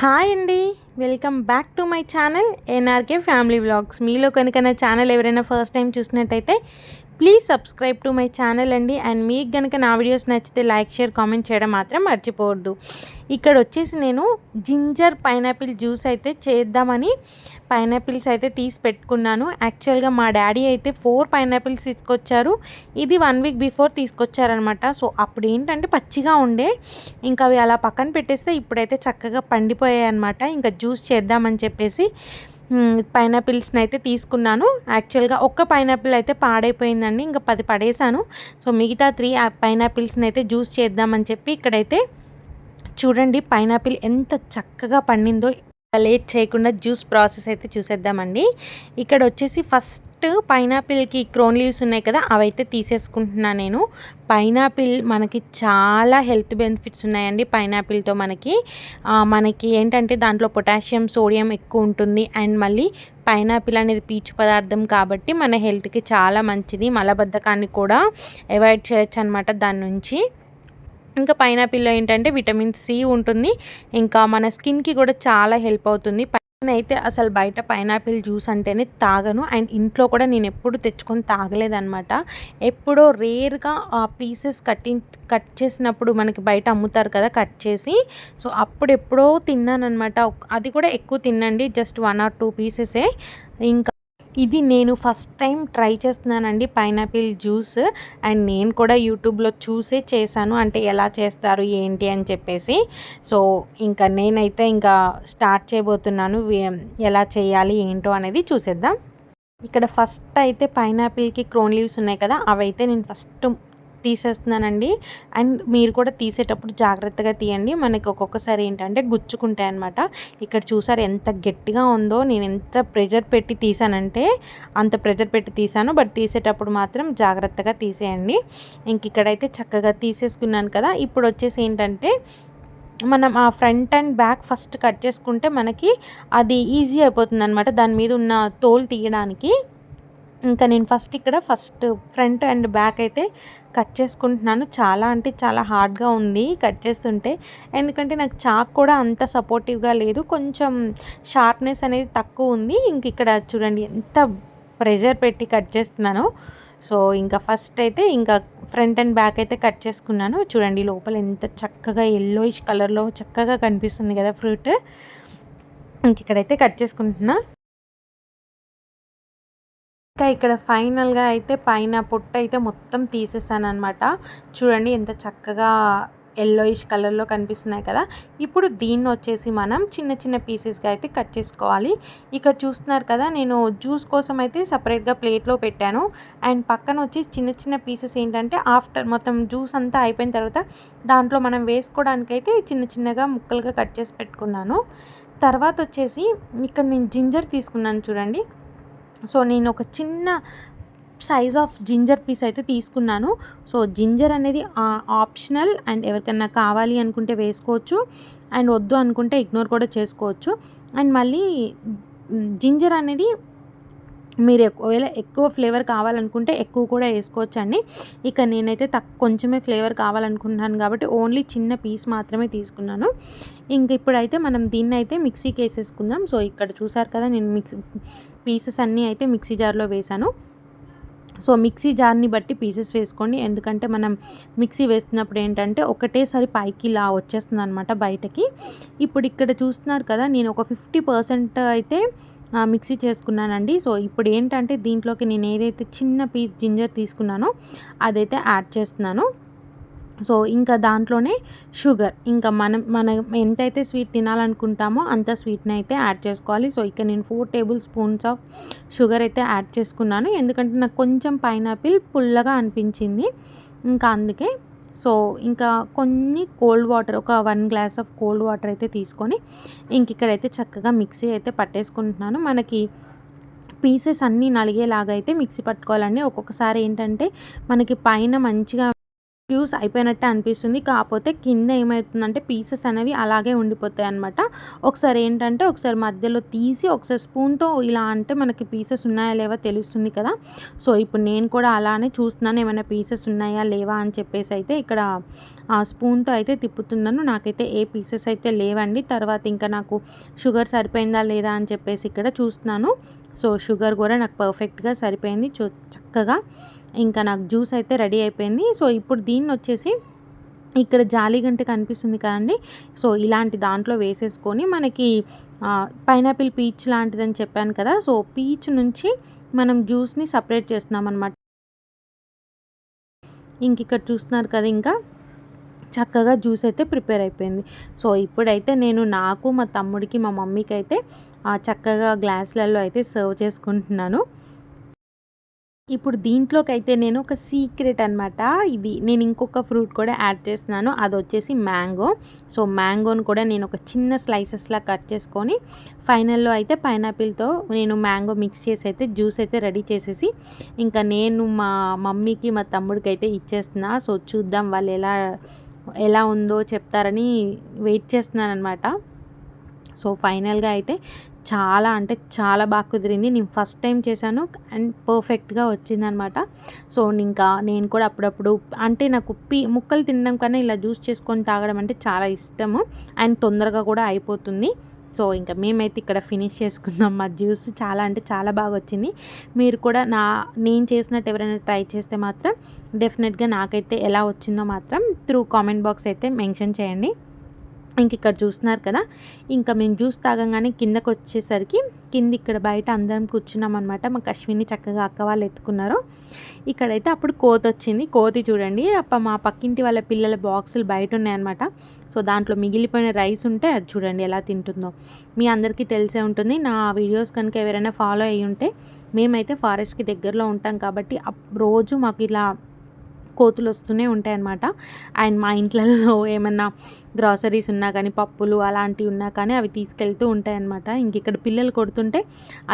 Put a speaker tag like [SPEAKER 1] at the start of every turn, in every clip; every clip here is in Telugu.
[SPEAKER 1] హాయ్ అండి. Welcome back to my channel NRK family vlogs. మీలో కనుక నా ఛానల్ ఎవరైనా ఫస్ట్ టైం చూసినట్టయితే please subscribe to my channel అండి. అండ్ మీకు కనుక నా వీడియోస్ నచ్చితే లైక్ షేర్ కామెంట్ చేయడం మాత్రం మర్చిపోవద్దు. ఇక్కడ వచ్చేసి నేను జింజర్ పైనాపిల్ జ్యూస్ అయితే చేద్దామని పైనాపిల్స్ అయితే తీసి పెట్టుకున్నాను. యాక్చువల్గా మా డాడీ అయితే ఫోర్ పైనాపిల్స్ తీసుకొచ్చారు. ఇది వన్ వీక్ బిఫోర్ తీసుకొచ్చారనమాట సో అప్పుడు ఏంటంటే పచ్చిగా ఉండే. ఇంకా అవి అలా పక్కన పెట్టేస్తే ఇప్పుడైతే చక్కగా పండిపోయాయి అనమాట ఇంకా జ్యూస్ చేద్దామని చెప్పేసి పైనాపిల్స్ని అయితే తీసుకున్నాను. యాక్చువల్గా ఒక్క పైనాపిల్ అయితే పాడైపోయిందండి. ఇంకా పది పడేసాను. సో మిగతా త్రీ పైనాపిల్స్ని అయితే జ్యూస్ చేద్దామని చెప్పి ఇక్కడైతే చూడండి పైనాపిల్ ఎంత చక్కగా పండిందో లేట్ చేయకుండా జ్యూస్ ప్రాసెస్ అయితే చూసేద్దామండి. ఇక్కడ వచ్చేసి ఫస్ట్ పైనాపిల్కి క్రోన్ లీవ్స్ ఉన్నాయి కదా అవైతే తీసేసుకుంటున్నాను నేను. పైనాపిల్ మనకి చాలా హెల్త్ బెనిఫిట్స్ ఉన్నాయండి పైనాపిల్తో మనకి. మనకి ఏంటంటే దాంట్లో పొటాషియం సోడియం ఎక్కువ ఉంటుంది. అండ్ మళ్ళీ పైనాపిల్ అనేది పీచు పదార్థం కాబట్టి మన హెల్త్కి చాలా మంచిది. మలబద్ధకాన్ని కూడా అవాయిడ్ చేయొచ్చు అనమాట దాని నుంచి. ఇంకా పైనాపిల్లో ఏంటంటే విటమిన్ సి ఉంటుంది. ఇంకా మన స్కిన్కి కూడా చాలా హెల్ప్ అవుతుంది. అయితే అసలు బయట పైనాపిల్ జ్యూస్ అంటేనే తాగను. అండ్ ఇంట్లో కూడా నేను ఎప్పుడు తెచ్చుకొని తాగలేదనమాట ఎప్పుడో రేర్గా ఆ పీసెస్ కట్టి కట్ చేసినప్పుడు మనకి బయట అమ్ముతారు కదా కట్ చేసి. సో అప్పుడు ఎప్పుడో తిన్నానమాట అది కూడా ఎక్కువ తినండి జస్ట్ వన్ ఆర్ టూ పీసెసే. ఇంకా ఇది నేను ఫస్ట్ టైం ట్రై చేస్తున్నానండి పైనాపిల్ జ్యూస్. అండ్ నేను కూడా యూట్యూబ్లో చూసే చేశాను. అంటే ఎలా చేస్తారు ఏంటి అని చెప్పేసి. సో ఇంకా నేనైతే ఇంకా స్టార్ట్ చేయబోతున్నాను. ఎలా చేయాలి ఏంటో అనేది చూసేద్దాం. ఇక్కడ ఫస్ట్ అయితే పైనాపిల్కి క్రోన్ లీవ్స్ ఉన్నాయి కదా అవైతే నేను ఫస్ట్ తీసేస్తున్నానండి. అండ్ మీరు కూడా తీసేటప్పుడు జాగ్రత్తగా తీయండి. మనకి ఒక్కొక్కసారి ఏంటంటే గుచ్చుకుంటాయి అనమాట ఇక్కడ చూసారు ఎంత గట్టిగా ఉందో. నేను ఎంత ప్రెజర్ పెట్టి తీసానంటే అంత ప్రెజర్ పెట్టి తీసాను. బట్ తీసేటప్పుడు మాత్రం జాగ్రత్తగా తీసేయండి. ఇంక ఇక్కడైతే చక్కగా తీసేసుకున్నాను కదా. ఇప్పుడు వచ్చేసి ఏంటంటే మనం ఆ front and back first cut చేసుకుంటే మనకి అది ఈజీ అయిపోతుంది అనమాట దాని మీద ఉన్న తోలు తీయడానికి. ఇంకా నేను ఫస్ట్ ఇక్కడ ఫస్ట్ ఫ్రంట్ అండ్ బ్యాక్ అయితే కట్ చేసుకుంటున్నాను. చాలా అంటే చాలా హార్డ్గా ఉంది కట్ చేస్తుంటే. ఎందుకంటే నాకు చాక్ కూడా అంత సపోర్టివ్గా లేదు. కొంచెం షార్ప్నెస్ అనేది తక్కువ ఉంది. ఇంక ఇక్కడ చూడండి ఎంత ప్రెషర్ పెట్టి కట్ చేస్తున్నాను. సో ఇంకా ఫస్ట్ అయితే ఇంకా ఫ్రంట్ అండ్ బ్యాక్ అయితే కట్ చేసుకున్నాను. చూడండి లోపల ఎంత చక్కగా ఎల్లోయిష్ కలర్లో చక్కగా కనిపిస్తుంది కదా ఫ్రూట్. ఇంక ఇక్కడైతే కట్ చేసుకుంటున్నా. ఇంకా ఇక్కడ ఫైనల్గా అయితే పైన పొట్ట అయితే మొత్తం తీసేసాను అనమాట చూడండి ఎంత చక్కగా ఎల్లోయిష్ కలర్లో కనిపిస్తున్నాయి కదా. ఇప్పుడు దీన్ని వచ్చేసి మనం చిన్న చిన్న పీసెస్గా అయితే కట్ చేసుకోవాలి. ఇక్కడ చూస్తున్నారు కదా నేను జ్యూస్ కోసం అయితే సపరేట్గా ప్లేట్లో పెట్టాను. అండ్ పక్కన వచ్చి చిన్న చిన్న పీసెస్ ఏంటంటే ఆఫ్టర్ మొత్తం జ్యూస్ అంతా అయిపోయిన తర్వాత దాంట్లో మనం వేసుకోవడానికైతే చిన్న చిన్నగా ముక్కలుగా కట్ చేసి పెట్టుకున్నాను. తర్వాత వచ్చేసి ఇక్కడ నేను జింజర్ తీసుకున్నాను చూడండి. సో నేను ఒక చిన్న సైజ్ ఆఫ్ జింజర్ పీస్ అయితే తీసుకున్నాను. సో జింజర్ అనేది ఆప్షనల్ అండ్ ఎవరికైనా కావాలి అనుకుంటే వేసుకోవచ్చు. అండ్ వద్దు అనుకుంటే ఇగ్నోర్ కూడా చేసుకోవచ్చు. అండ్ మళ్ళీ జింజర్ అనేది మీరు ఒకవేళ ఎక్కువ ఫ్లేవర్ కావాలనుకుంటే ఎక్కువ కూడా వేసుకోవచ్చు అండి ఇక నేనైతే తక్కువ కొంచెమే ఫ్లేవర్ కావాలనుకుంటున్నాను కాబట్టి ఓన్లీ చిన్న పీస్ మాత్రమే తీసుకున్నాను. ఇంక ఇప్పుడైతే మనం దీన్ని అయితే మిక్సీకి వేసేసుకుందాం సో ఇక్కడ చూసారు కదా నేను మిక్సీ పీసెస్ అన్నీ అయితే మిక్సీ జార్లో వేసాను. సో మిక్సీ జార్ని బట్టి పీసెస్ వేసుకోండి. ఎందుకంటే మనం మిక్సీ వేస్తున్నప్పుడు ఏంటంటే ఒకటేసారి పైకి ఇలా వచ్చేస్తుంది అనమాట బయటకి. ఇప్పుడు ఇక్కడ చూస్తున్నారు కదా నేను ఒక ఫిఫ్టీ పర్సెంట్ అయితే మిక్సీ చేసుకున్నానండి. సో ఇప్పుడు ఏంటంటే దీంట్లోకి నేను ఏదైతే చిన్న పీస్ జింజర్ తీసుకున్నానో అదైతే యాడ్ చేస్తున్నాను. సో ఇంకా దాంట్లోనే షుగర్. ఇంకా మనం మనం ఎంతైతే స్వీట్ తినాలనుకుంటామో అంత స్వీట్ని అయితే యాడ్ చేసుకోవాలి. సో ఇక నేను four table spoons of sugar అయితే యాడ్ చేసుకున్నాను. ఎందుకంటే నాకు కొంచెం పైనాపిల్ పుల్లగా అనిపించింది. ఇంకా అందుకే సో ఇంకా కొన్ని కోల్డ్ వాటర్ ఒక one glass of cold water అయితే తీసుకొని ఇంక ఇక్కడైతే చక్కగా మిక్సీ అయితే పట్టేసుకుంటున్నాను. మనకి పీసెస్ అన్నీ నలిగేలాగా అయితే మిక్సీ పట్టుకోవాలండి. ఒక్కొక్కసారి ఏంటంటే మనకి పైన మంచిగా జ్యూస్ అయిపోయినట్టే అనిపిస్తుంది. కాకపోతే కింద ఏమవుతుందంటే పీసెస్ అనేవి అలాగే ఉండిపోతాయి అనమాట ఒకసారి ఏంటంటే ఒకసారి మధ్యలో తీసి ఒకసారి స్పూన్తో ఇలా అంటే మనకి పీసెస్ ఉన్నాయా లేవా తెలుస్తుంది కదా. సో ఇప్పుడు నేను కూడా అలానే చూస్తున్నాను. ఏమైనా పీసెస్ ఉన్నాయా లేవా అని చెప్పేసి అయితే ఇక్కడ ఆ స్పూన్తో అయితే తిప్పుతున్నాను. నాకైతే ఏ పీసెస్ అయితే లేవండి. తర్వాత ఇంకా నాకు షుగర్ సరిపోయిందా లేదా అని చెప్పేసి ఇక్కడ చూస్తున్నాను. సో షుగర్ కూడా నాకు పర్ఫెక్ట్గా సరిపోయింది. చూ చక్కగా ఇంకా నాకు జ్యూస్ అయితే రెడీ అయిపోయింది. సో ఇప్పుడు దీన్ని వచ్చేసి ఇక్కడ జాలి గంట కనిపిస్తుంది కదండి. సో ఇలాంటి దాంట్లో వేసేసుకొని మనకి పైనాపిల్ పీచ్ లాంటిదని చెప్పాను కదా. సో పీచ్ నుంచి మనం జ్యూస్ని సపరేట్ చేస్తున్నాం అనమాట ఇంక ఇక్కడ చూస్తున్నారు కదా ఇంకా. చక్కగా జ్యూస్ అయితే ప్రిపేర్ అయిపోయింది. సో ఇప్పుడైతే నేను నాకు మా తమ్ముడికి మా మమ్మీకి అయితే చక్కగా గ్లాసులలో అయితే సర్వ్ చేసుకుంటున్నాను. ఇప్పుడు దీంట్లోకి అయితే నేను ఒక సీక్రెట్ అనమాట ఇది నేను ఇంకొక ఫ్రూట్ కూడా యాడ్ చేస్తున్నాను. అది వచ్చేసి మ్యాంగో. సో మ్యాంగోని కూడా నేను ఒక చిన్న స్లైసెస్లా కట్ చేసుకొని ఫైనల్లో అయితే పైనాపిల్తో నేను మ్యాంగో మిక్స్ చేసి అయితే జ్యూస్ అయితే రెడీ చేసేసి ఇంకా నేను మా మమ్మీకి మా తమ్ముడికి అయితే ఇచ్చేస్తున్నా. సో చూద్దాం వాళ్ళు ఎలా ఎలా ఉందో చెప్తారని వెయిట్ చేస్తున్నాను అనమాట సో ఫైనల్గా అయితే చాలా అంటే చాలా బాగా కుదిరింది. నేను ఫస్ట్ టైం చేశాను అండ్ పర్ఫెక్ట్గా వచ్చిందనమాట. సో ఇంకా నేను కూడా అప్పుడప్పుడు అంటే నాకు ఉప్పి ముక్కలు తినడం కన్నా ఇలా జ్యూస్ చేసుకొని తాగడం అంటే చాలా ఇష్టము. అండ్ తొందరగా కూడా అయిపోతుంది. సో ఇంకా మేమైతే ఇక్కడ ఫినిష్ చేసుకున్నాం. మా జ్యూస్ చాలా అంటే చాలా బాగా వచ్చింది. మీరు కూడా నా నేను చేసినట్టు ఎవరైనా ట్రై చేస్తే మాత్రం డెఫినెట్గా నాకైతే ఎలా వచ్చిందో మాత్రం త్రూ కామెంట్ బాక్స్ అయితే మెన్షన్ చేయండి. ఇంక ఇక్కడ చూస్తున్నారు కదా. ఇంకా మేము జ్యూస్ తాగంగానే కిందకు వచ్చేసరికి కింద ఇక్కడ బయట అందరం కూర్చున్నాం అనమాట మా అశ్విని చక్కగా అక్క వాళ్ళు ఎత్తుకున్నారు. ఇక్కడైతే అప్పుడు కోతి వచ్చింది. కోతి చూడండి. అప్ప మా పక్కింటి వాళ్ళ పిల్లల బాక్సులు బయట ఉన్నాయన్నమాట సో దాంట్లో మిగిలిపోయిన రైస్ ఉంటే అది చూడండి ఎలా తింటుందో. మీ అందరికీ తెలిసే ఉంటుంది. నా వీడియోస్ కనుక ఎవరైనా ఫాలో అయ్యి ఉంటే మేమైతే ఫారెస్ట్కి దగ్గరలో ఉంటాం కాబట్టి రోజు మాకు ఇలా కోతులు వస్తూనే ఉంటాయన్నమాట. అండ్ మా ఇంట్లలో ఏమన్నా గ్రాసరీస్ ఉన్నా కానీ పప్పులు అలాంటివి ఉన్నా కానీ అవి తీసుకెళ్తూ ఉంటాయి అన్నమాట ఇంక ఇక్కడ పిల్లలు కొడుతుంటే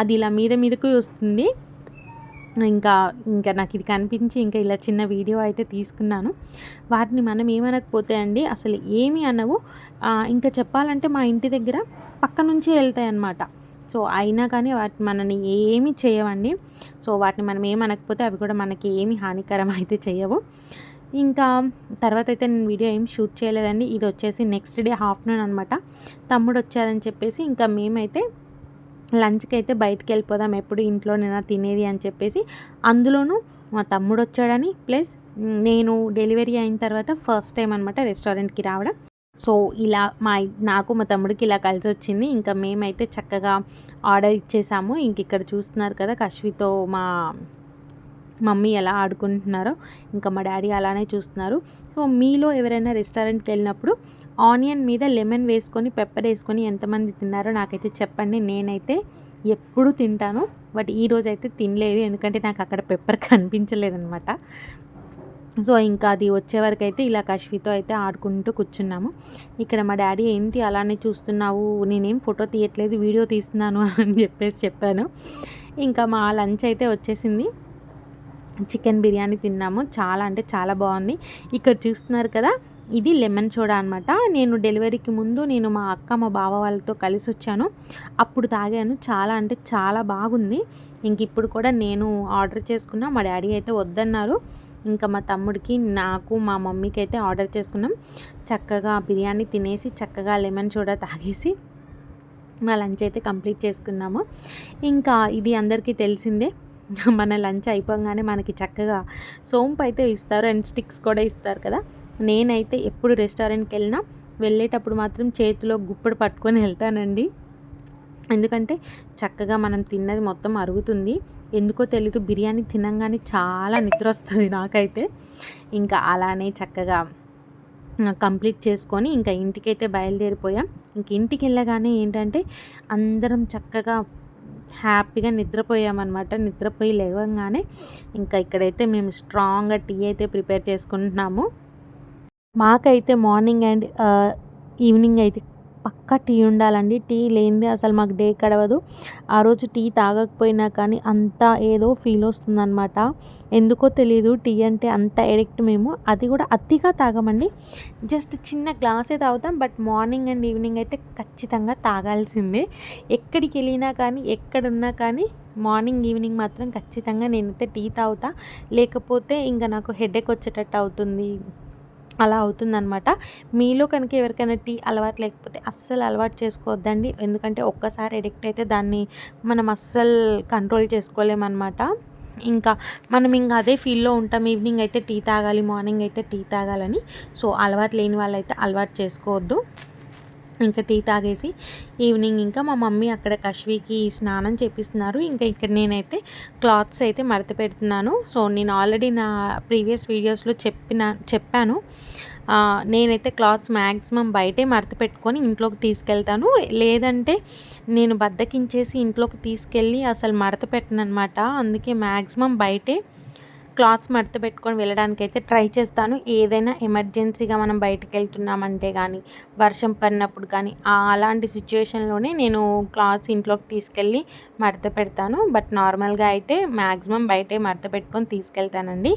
[SPEAKER 1] అది ఇలా మీద మీదకు వస్తుంది. ఇంకా ఇంకా నాకు ఇది కనిపించి ఇంకా ఇలా చిన్న వీడియో అయితే తీసుకున్నాను. వాటిని మనం ఏమనకపోతే అండి అసలు ఏమి అనవు. ఇంకా చెప్పాలంటే మా ఇంటి దగ్గర పక్క నుంచి వెళ్తాయి అన్నమాట సో అయినా కానీ వాటి మనని ఏమి చేయవండి. సో వాటిని మనం ఏమనకపోతే అవి కూడా మనకి ఏమి హానికరం అయితే చేయవు. ఇంకా తర్వాత అయితే నేను వీడియో ఏం షూట్ చేయలేదండి. ఇది వచ్చేసి నెక్స్ట్ డే ఆఫ్టర్నూన్ అనమాట తమ్ముడు వచ్చారని చెప్పేసి ఇంకా మేమైతే లంచ్కి అయితే బయటకు వెళ్ళిపోదాం. ఎప్పుడు ఇంట్లోనైనా తినేది అని చెప్పేసి అందులోనూ మా తమ్ముడు వచ్చాడని ప్లస్ నేను డెలివరీ అయిన తర్వాత ఫస్ట్ టైం అనమాట రెస్టారెంట్కి రావడం. సో ఇలా మా నాకు మా తమ్ముడికి ఇలా కలిసి వచ్చింది ఇంకా మేమైతే చక్కగా ఆర్డర్ ఇచ్చేసాము. ఇంక ఇక్కడ చూస్తున్నారు కదా కశ్వితో మా మమ్మీ ఎలా ఆడుకుంటున్నారో. ఇంకా మా డాడీ అలానే చూస్తున్నారు. సో మీలో ఎవరైనా రెస్టారెంట్కి వెళ్ళినప్పుడు ఆనియన్ మీద లెమన్ వేసుకొని పెప్పర్ వేసుకొని ఎంతమంది తిన్నారో నాకైతే చెప్పండి. నేనైతే ఎప్పుడు తింటాను. బట్ ఈరోజు అయితే తినలేదు. ఎందుకంటే నాకు అక్కడ పెప్పర్ కనిపించలేదనమాట సో ఇంకా అది వచ్చే వరకు అయితే ఇలా కశ్వితో అయితే ఆడుకుంటూ కూర్చున్నాము. ఇక్కడ మా డాడీ ఏంటి అలానే చూస్తున్నావు? నేనేం ఫోటో తీయట్లేదు వీడియో తీస్తున్నాను అని చెప్పేసి చెప్పాను. ఇంకా మా లంచ్ అయితే వచ్చేసింది. చికెన్ బిర్యానీ తిన్నాము. చాలా అంటే చాలా బాగుంది. ఇక్కడ చూస్తున్నారు కదా ఇది లెమన్ సోడా అనమాట నేను డెలివరీకి ముందు నేను మా అక్క మా బావ వాళ్ళతో కలిసి వచ్చాను. అప్పుడు తాగాను. చాలా అంటే చాలా బాగుంది. ఇంక ఇప్పుడు కూడా నేను ఆర్డర్ చేసుకున్నా. మా డాడీ అయితే వద్దన్నారు. ఇంకా మా తమ్ముడికి నాకు మా మమ్మీకి అయితే ఆర్డర్ చేసుకున్నాం. చక్కగా బిర్యానీ తినేసి చక్కగా లెమన్ సోడా తాగేసి మా లంచ్ అయితే కంప్లీట్ చేసుకున్నాము. ఇంకా ఇది అందరికీ తెలిసిందే మన లంచ్ అయిపోగానే మనకి చక్కగా సోంపు అయితే ఇస్తారు అండ్ స్టిక్స్ కూడా ఇస్తారు కదా. నేనైతే ఎప్పుడు రెస్టారెంట్కి వెళ్ళినా వెళ్ళేటప్పుడు మాత్రం చేతిలో గుప్పడు పట్టుకొని వెళ్తానండి. ఎందుకంటే చక్కగా మనం తిన్నది మొత్తం అరుగుతుంది. ఎందుకో తెలీదు. బిర్యానీ తినంగానే చాలా నిద్ర వస్తుంది నాకైతే. ఇంకా అలానే చక్కగా కంప్లీట్ చేసుకొని ఇంకా ఇంటికైతే బయలుదేరిపోయాం. ఇంక ఇంటికి వెళ్ళగానే ఏంటంటే అందరం చక్కగా హ్యాపీగా నిద్రపోయామన్నమాట. నిద్రపోయి లేవగానే ఇంకా ఇక్కడైతే మేము స్ట్రాంగ్గా టీ అయితే ప్రిపేర్ చేసుకుంటున్నాము. మాకైతే మార్నింగ్ అండ్ ఈవినింగ్ అయితే పక్కా టీ ఉండాలండి. టీ లేనిదే అసలు మాకు డే గడవదు. ఆ రోజు టీ తాగకపోయినా కానీ అంత ఏదో ఫీల్ వస్తుందన్నమాట. ఎందుకో తెలియదు టీ అంటే అంత ఎడిక్ట్ మేము. అది కూడా అతిగా తాగమండి. జస్ట్ చిన్న గ్లాసే తాగుతాం. బట్ మార్నింగ్ అండ్ ఈవినింగ్ అయితే ఖచ్చితంగా తాగాల్సిందే. ఎక్కడికి వెళ్ళినా కానీ ఎక్కడున్నా కానీ మార్నింగ్ ఈవినింగ్ మాత్రం ఖచ్చితంగా నేనైతే టీ తాగుతా. లేకపోతే ఇంకా నాకు హెడేక్ వచ్చేటట్టు అవుతుంది. అలా అవుతుందనమాట మీలో కనుక ఎవరికైనా టీ అలవాటు లేకపోతే అస్సలు అలవాటు చేసుకోవద్దండి. ఎందుకంటే ఒక్కసారి ఎడిక్ట్ అయితే దాన్ని మనం అస్సలు కంట్రోల్ చేసుకోలేమన్నమాట. ఇంకా మనం ఇంకా అదే ఫీల్లో ఉంటాం. ఈవినింగ్ అయితే టీ తాగాలి మార్నింగ్ అయితే టీ తాగాలని. సో అలవాటు లేని వాళ్ళైతే అలవాటు చేసుకోవద్దు. ఇంకా టీ తాగేసి ఈవినింగ్ ఇంకా మా మమ్మీ అక్కడ కశ్వికి స్నానం చేపిస్తున్నారు. ఇంకా ఇక్కడ నేనైతే క్లాత్స్ అయితే మడత పెడుతున్నాను. సో నేను ఆల్రెడీ నా ప్రీవియస్ వీడియోస్లో చెప్పిన చెప్పాను. నేనైతే క్లాత్స్ మ్యాక్సిమం బయటే మడత పెట్టుకొని ఇంట్లోకి తీసుకెళ్తాను. లేదంటే నేను బద్దకించేసి ఇంట్లోకి తీసుకెళ్ళి అసలు మడత పెట్టను అనమాట అందుకే మ్యాక్సిమం బయటే క్లాత్స్ మడత పెట్టుకొని వెళ్ళడానికి అయితే ట్రై చేస్తాను. ఏదైనా ఎమర్జెన్సీగా మనం బయటకు వెళ్తున్నామంటే కానీ వర్షం పడినప్పుడు కానీ అలాంటి సిచ్యువేషన్లోనే నేను క్లాత్స్ ఇంట్లోకి తీసుకెళ్ళి మడత పెడతాను. బట్ నార్మల్గా అయితే మ్యాక్సిమం బయటే మడత పెట్టుకొని తీసుకెళ్తానండి.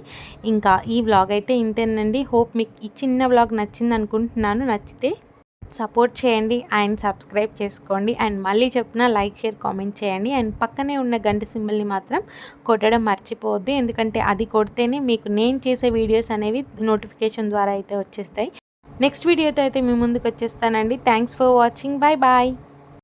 [SPEAKER 1] ఇంకా ఈ వ్లాగ్ అయితే ఇంతేనండి. హోప్ మీకు ఈ చిన్న వ్లాగ్ నచ్చింది అనుకుంటున్నాను నచ్చితే సపోర్ట్ చేయండి అండ్ సబ్స్క్రైబ్ చేసుకోండి అండ్ మళ్ళీ చెప్పిన లైక్ షేర్ కామెంట్ చేయండి. అండ్ పక్కనే ఉన్న గంట సింబల్ని మాత్రం కొట్టడం మర్చిపోవద్దు. ఎందుకంటే అది కొడితేనే మీకు నేను చేసే వీడియోస్ అనేవి నోటిఫికేషన్ ద్వారా అయితే వచ్చేస్తాయి. నెక్స్ట్ వీడియోతో అయితే మీ ముందుకు వచ్చేస్తానండి. Thanks for watching. Bye bye